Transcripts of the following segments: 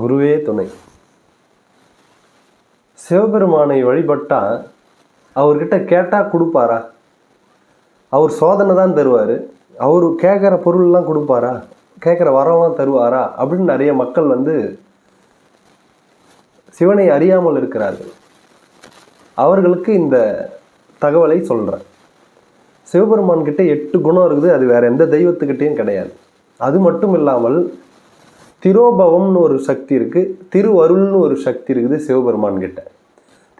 குருவே துணை. சிவபெருமானை வழிபட்டால் அவர்கிட்ட கேட்டால் கொடுப்பாரா? அவர் சோதனை தான் தருவார். அவர் கேட்குற பொருள்லாம் கொடுப்பாரா? கேட்குற வரம்லாம் தருவாரா? அப்படின்னு நிறைய மக்கள் வந்து சிவனை அறியாமல் இருக்கிறார்கள். அவர்களுக்கு இந்த தகவலை சொல்கிறேன் சிவபெருமான்கிட்ட எட்டு குணம் இருக்குது. அது வேற எந்த தெய்வத்துக்கிட்டேயும் கிடையாது. அது மட்டும் இல்லாமல் திரோபவம்னு ஒரு சக்தி இருக்குது திருவருள்னு ஒரு சக்தி இருக்குது சிவபெருமான் கிட்ட.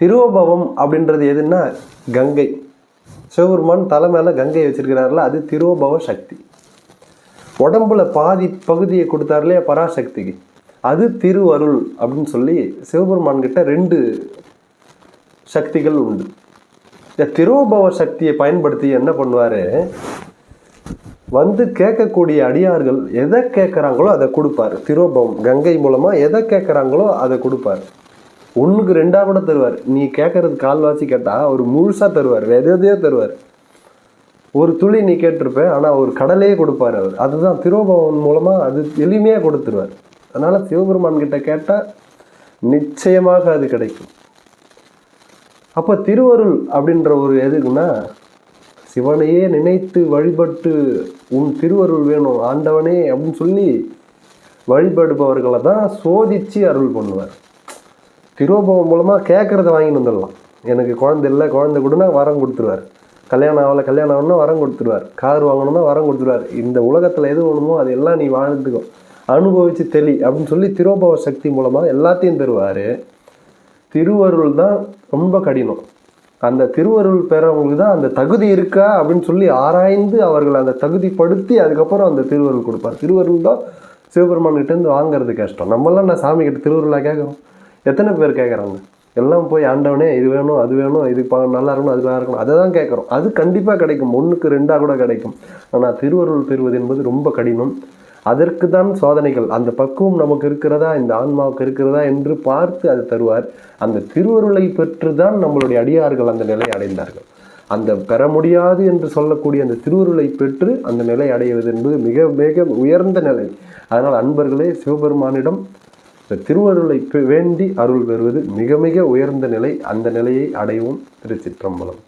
திரோபவம் அப்படின்றது எதுன்னா கங்கை. சிவபெருமான் தலை மேலே கங்கை வச்சிருக்கிறாருல அது திரோபவ சக்தி. உடம்புல பாதி பகுதியை கொடுத்தாரு இல்லையா பராசக்திக்கு. அது திருவருள் அப்படின்னு சொல்லி சிவபெருமான் கிட்ட ரெண்டு சக்திகள் உண்டு. இந்த திரோபவ சக்தியை பயன்படுத்தி என்ன பண்ணுவார்? வந்து கேட்கக்கூடிய அடியார்கள் எதை கேட்குறாங்களோ அதை கொடுப்பாரு. திரோபம் கங்கை மூலமாக எதை கேட்குறாங்களோ அதை கொடுப்பாரு. ஒன்றுக்கு ரெண்டாக கூட தருவார். நீ கேட்கறது கால்வாசி கேட்டால் அவர் முழுசாக தருவார். எதையோ தருவார். ஒரு துளி நீ கேட்டிருப்ப ஆனால் ஒரு கடலையே கொடுப்பாரு அவர். அதுதான் திரோபவன் மூலமாக அது எளிமையாக கொடுத்துருவார். அதனால் சிவபெருமான் கிட்ட கேட்டால் நிச்சயமாக அது கிடைக்கும். அப்போ திருவருள் அப்படின்ற ஒரு எதுக்குன்னா சிவனையே நினைத்து வழிபட்டு உன் திருவருள் வேணும் ஆண்டவனே அப்படின்னு சொல்லி வழிபடுபவர்களை தான் சோதித்து அருள் பண்ணுவார். திரோபவம் மூலமாக கேட்குறத வாங்கிட்டு வந்துடலாம். எனக்கு குழந்தை இல்லை குழந்தை கொடுனா வரம் கொடுத்துருவார். கல்யாணம் ஆகலை கல்யாணம் ஆகணும்னா வரம் கொடுத்துருவார். கார் வாங்கணும்னா வரம் கொடுத்துருவார். இந்த உலகத்தில் எது வேணுமோ அது எல்லாம் நீ வாழ்ந்துக்கோ. அனுபவித்து தெளி அப்படின்னு சொல்லி திரோபவ சக்தி மூலமாக எல்லாத்தையும் தருவார். திருவருள் தான் ரொம்ப கடினம். அந்த திருவருள் பெறவங்களுக்கு தான் அந்த தகுதி இருக்கா அப்படின்னு சொல்லி ஆராய்ந்து அவர்கள் அந்த தகுதிப்படுத்தி அதுக்கப்புறம் அந்த திருவருள் கொடுப்பார். திருவருள் தான் சிவபெருமான் கிட்டேருந்து வாங்குறது கஷ்டம். நம்மளாம் நான் சாமி கிட்ட திருவருளாக கேட்குறோம். எத்தனை பேர் கேட்குறாங்க? எல்லாம் போய் ஆண்டவனே இது வேணும் அது வேணும் இது பா நல்லா இருக்கணும் அது நல்லா இருக்கணும். அதை தான் கேட்குறோம். அது கண்டிப்பாக கிடைக்கும். ஒன்றுக்கு ரெண்டாக கூட கிடைக்கும். ஆனால் திருவருள் பெறுவது என்பது ரொம்ப கடினம். அதற்கு தான் சோதனைகள். அந்த பக்குவம் நமக்கு இருக்கிறதா? இந்த ஆன்மாவுக்கு இருக்கிறதா? என்று பார்த்து அது தருவார். அந்த திருவருளை பெற்று தான் நம்மளுடைய அடியார்கள் அந்த நிலை அடைந்தார்கள். அந்த பெற முடியாது என்று சொல்லக்கூடிய அந்த திருவருளை பெற்று அந்த நிலை அடைவது என்பது மிக மிக உயர்ந்த நிலை. அதனால் அன்பர்களே சிவபெருமானிடம் இந்த திருவருளை வேண்டி அருள் பெறுவது மிக மிக உயர்ந்த நிலை. அந்த நிலையை அடைவோம் திருச்சிற்றம்பலம்.